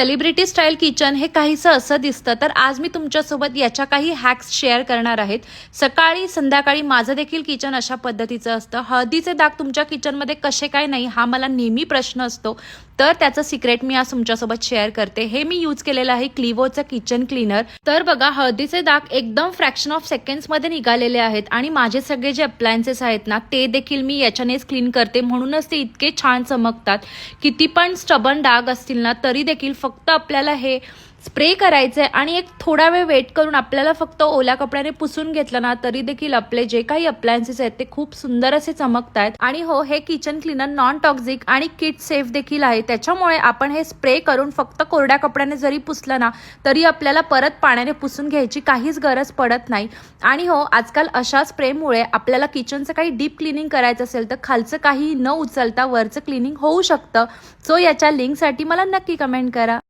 Celebrity style kitchen हे काहीसं असं दिसतं. तर आज मी तुमच्यासोबत याच्या काही हॅक्स शेअर करणार आहेत. सकाळी संध्याकाळी माझं देखील किचन अशा पद्धतीचं असतं. हळदीचे दाग तुमच्या किचनमध्ये कसे काय नाही हा मला नेहमी प्रश्न असतो. तर त्याचं सिक्रेट मी आज तुमच्यासोबत शेअर करते. हे मी यूज केलेलं आहे क्लिवोचं किचन क्लीनर तर बघा हळदीचे दाग एकदम फ्रॅक्शन ऑफ सेकंड्समध्ये निघालेले आहेत आणि माझे सगळे जे अप्लायन्सेस आहेत ना ते देखील मी याच्यानेच क्लीन करते. म्हणूनच ते इतके छान चमकतात. किती पण स्टबन डाग असतील ना तरी देखील फक्त आपल्याला हे स्प्रे करायचं आहे आणि एक थोडा वेळ वेट करून आपल्याला फक्त ओल्या कपड्याने पुसून घेतलं ना तरी देखील आपले जे काही अप्लायन्सेस आहेत ते खूप सुंदर असे चमकत आहेत आणि हो हे किचन क्लीनर नॉन टॉक्झिक आणि किट सेफ देखील आहे. त्याच्यामुळे आपण हे स्प्रे करून फक्त कोरड्या कपड्याने जरी पुसलं ना तरी आपल्याला परत पाण्याने पुसून घ्यायची काहीच गरज पडत नाही. आणि हो आजकाल अशा स्प्रेमुळे आपल्याला किचनचं काही डीप क्लिनिंग करायचं असेल तर खालचं काही न उचलता वरचं क्लिनिंग होऊ शकतं. सो याच्या लिंकसाठी मला नक्की कमेंट करा.